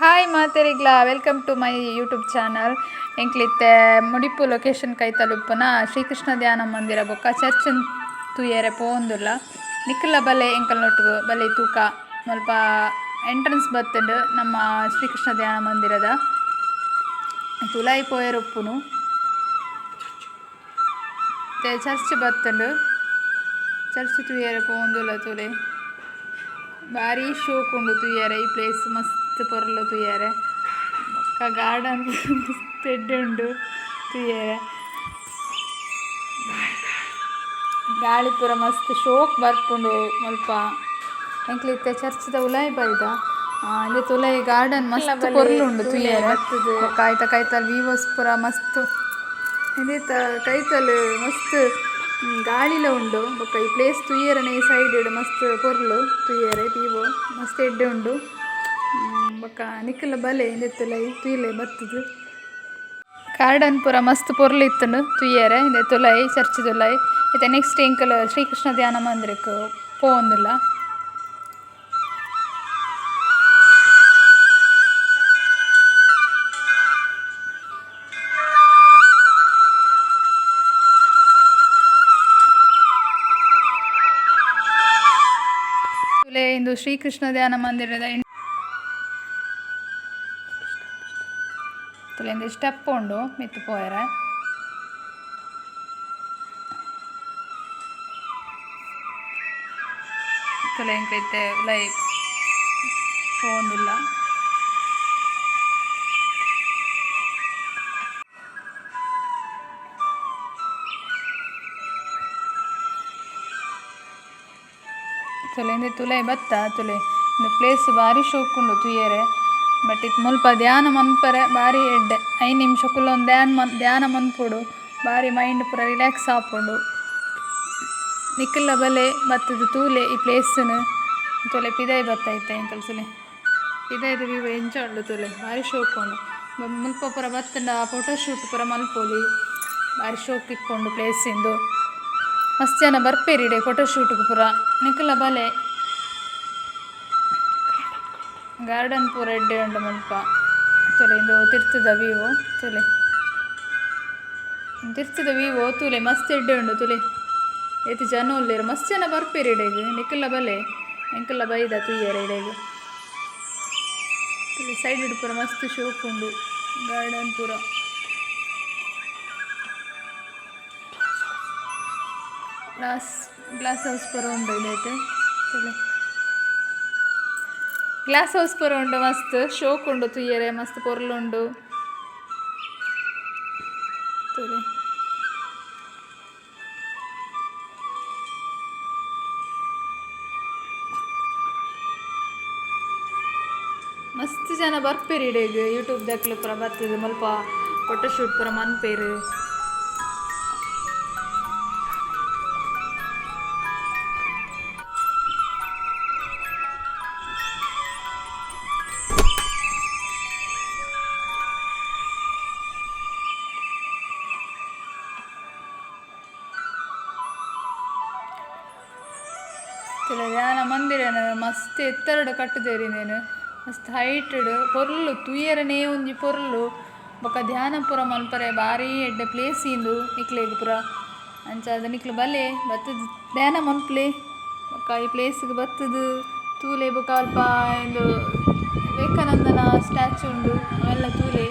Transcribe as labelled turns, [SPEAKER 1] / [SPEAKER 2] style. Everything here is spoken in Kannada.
[SPEAKER 1] Hi ಮಾತೆರಿಗ್ಲ welcome to my YouTube channel ಎಂಕ್ಲಿತ್ತೆ, ಮುಡಿಪು ಲೊಕೇಶನ್ ಕೈ ತಲುಪುನ? ಶ್ರೀಕೃಷ್ಣ ಧ್ಯಾನ ಮಂದಿರ ಬೊಕ್ಕ. ಚರ್ಚ್ ತೂಯೆರೆ ಪೋಂದುಲ್ಲ ನಿಕ್ಕಲ ಬಲೆ ಎಂಕಲ್ನೊಟ್ಟುಗು ಬಲೆ ತೂಕ. ಸ್ವಲ್ಪ ಎಂಟ್ರೆನ್ಸ್ ಬತ್ತುಂಡು ನಮ್ಮ ಶ್ರೀಕೃಷ್ಣ ಧ್ಯಾನ ಮಂದಿರದ. ತುಲಾಯಿ ಪೋಯೆರೊಪ್ಪುನು. ಚರ್ಚ್ ಬತ್ತುಂಡು. ಚರ್ಚ್ ತೂಯೆರೆ ಪೋಂದುಲ್ಲ ತುಲೆ. ಭಾರಿ ಶೋಕ್ ಉಂಡು ತೂಯೆರೆ ಈ ಪ್ಲೇಸ್ ಮಸ್ತ್ ಪೊರ್ಲು ತೂಯೆರೆ ಬೊಕ್ಕ ಗಾರ್ಡನ್ ಮಸ್ತ್ ಎಡ್ಡೆ ಉಂಡು ತೂಯೆರೆ ಗಾಳಿ ಪೂರ ಮಸ್ತ್ ಶೋಕ್ ಬರ್ಪುಂಡು ಮುಲ್ಪ ಎಂಕ್ಲಿತ್ತೆ ಚರ್ಚ್ದ ಉಲಾಯಿ ಬೈದ ಅಂದೆ ತುಲಾಯಿ ಗಾರ್ಡನ್ ಮಸ್ತ್ ಪೊರ್ಲು ಉಂಡು ತೂಯೆರೆ ಕಾಯ್ತಾ ಕಾಯ್ತಾ ವಿವೋಸ್ ಪೂರ ಮಸ್ತ್. ಇದೀತ ಕೈತಲ್ ಮಸ್ತ್ ಗಾಳಿಲ ಉಂಡು. ಬೊಕ್ಕ ಈ ಪ್ಲೇಸ್ ತೂಯೆರನೆ ಈ ಸೈಡ್ ಮಸ್ತ್ ಪೊರ್ಲು ತೂಯೆರೆ ವಿವೋ ಮಸ್ತ್ ಎಡ್ಡೆ ಉಂಡು. ಬೊಕ್ಕ ನಿಕ್ಕಲ ಬಲೆ ಇಂದೆತ್ತುಲೈ ತೂಯಿಲೆ ಬತ್ತುದು. ಗಾರ್ಡನ್ ಪೂರ ಮಸ್ತ್ ಪೊರ್ಲು ಇತ್ತುಂಡು ತೂಯೆರೆ ಇಂದೆ ತುಲೈ ಚರ್ಚ್ ತುಲೈ ಇತ್ತೆ ನೆಕ್ಸ್ಟ್ ಎಂಕಲ್ ಶ್ರೀಕೃಷ್ಣ ಧ್ಯಾನ ಮಂದಿರಕ್ಕೆ ಪೋವೊಂದುಲ್ಲ. ಇಂದು ಶ್ರೀಕೃಷ್ಣ ಧ್ಯಾನ ಮಂದಿರದ ತುಲಿಂದ ಸ್ಟೆಪ್ ಉಂಡು ಮಿತ್ತು ಪೋಯರ ತುಲೆ ಫೋನ್ ಉಲೈ ಪೋವೊಂದುಲ್ಲ ತುಲೆ, ಬತ್ತ? ತುಲೆ. ಇಂದು ಪ್ಲೇಸ್ ಭಾರಿ ಶೋಕುಂಡು ತುಯ್ಯರೆ. ಬಟ್ ಇದು ಮುಲ್ಪ ಧ್ಯಾನ ಮನ್ಪರೆ, ಭಾರಿ ಎಡ್ಡೆ. ಐದು ನಿಮಿಷ ಕುಲ್ಲೊಂದು ಧ್ಯಾನ ಮನ್, ಧ್ಯಾನ ಮನ್ಪುಡು. ಭಾರಿ ಮೈಂಡ್ ಪೂರ ರಿಲ್ಯಾಕ್ಸ್ ಆಪುಂಡು. ನಿಕ್ಕಿಲ್ಲ ಬಲೆ, ಬತ್ತದು ತೂಲೆ ಈ ಪ್ಲೇಸನ್ನು ತೊಲೆ ಪಿದಾಯಿ ಬತ್ತೈತೆ ಅಂತ ಸುಲೆ ಪಿದಾಯ್ದು ವ್ಯೂ ಎಂಚ ಉಂಡು ತೊಲೆ. ಭಾರಿ ಶೋಕ್ ಉಂಡು. ಬ- ಮುಲ್ಪ ಪೂರ ಬತ್ತಂಡ ಫೋಟೋಶೂಟ್ ಪೂರ ಮಲ್ಪೋಲಿ. ಭಾರಿ ಶೋಕ್ ಇಕ್ಕೊಂಡು ಪ್ಲೇಸಿಂದು ಮಸ್ತ್ ಜನ ಬರ್ಪೇರಿಡೆ ಫೋಟೋಶೂಟ್ಗೆ ಪೂರ. ನಿಖಲ ಬಲೆ. ಗಾರ್ಡನ್ ಪೂರ ಎಡ್ಡೆ ಉಂಡು ಮಲ್ಪ. ಚಲೋ ಇಂದು ತಿರ್ತದ ವಿವೊ ಚಲೇ ತಿರ್ತದ ವಿವೊ ತುಲೆ ಮಸ್ತ್ ಎಡ್ಡೆ ಉಂಡು ತುಲೆ. ಏತಿ ಜನ ಉಲ್ಲೇರು ಮಸ್ತ್ ಜನ ಬರ್ಪೇರಿ ಇಡೆಗೆ ನಿಕ್ಕಲ ಬಲೆ. ಎಂಕಲ್ಲ ಬೈದ ತುಯ್ಯರ ಇಡೆಗೆ ಸೈಡ್ ಇಡು ಪೂರ ಮಸ್ತ್ ಶೋಕ್ ಉಂಡು ಗಾರ್ಡನ್ ಪೂರ. ಗ್ಲಾಸ್ ಗ್ಲಾಸ್ ಹೌಸ್ ಪೂರ ಉಂಡು ತುಲೆ ಗ್ಲಾಸ್ ಹೌಸ್ ಪೂರ ಉಂಡು ಮಸ್ತ್ ಶೋಕ್ ಉಂಡು ತುಯ್ಯರೆ ಮಸ್ತ್ ಪೊರ್ಲುಂಡು ಮಸ್ತ್ ಜನ ಬರ್ಪೇರಿ ಇಡೆಗ್ ಯೂಟ್ಯೂಬ್ ದಕ್ಲು ಪೂರ ಮಲ್ಪ ಮುಲ್ಪ ಫೋಟೋಶೂಟ್ ಪೂರ ಮನ್ಪೇರು ತಿಲ ಧ್ಯಾನ ಮಂದಿರ ಮಸ್ತ್ ಎತ್ತರಡು ಕಟ್ಟದೇರಿ ನೀನು. ಮಸ್ತ್ ಹೈಟಡ್ ಪೊರ್ಲು, ತುಯ್ಯರನೇ ಒಂಜಿ ಪೊರ್ಲು. ಬೊಕ ಧ್ಯಾನಪುರ ಮಲ್ಪರೆ ಬಾರಿ ಎಡ್ಡೆ ಪ್ಲೇಸ್ ಇಂದು ನಿಕ್ಲೆಗ್ ಅಂಚ ಅದು ನಿಕ್ಲು ಬಲೆ, ಬತ್ತದ ಧ್ಯಾನ ಮಲ್ಪ್ಲೆ ಬೊಕ ಈ ಪ್ಲೇಸ್ಗೆ ಬತ್ತದು ತೂಲೆ ಬೊಕ ಅಲ್ಪ ಇಂದು ವಿವೇಕಾನಂದನ ಸ್ಟ್ಯಾಚು ಉಂಡು. ಅವೆಲ್ಲ ತೂಲೆ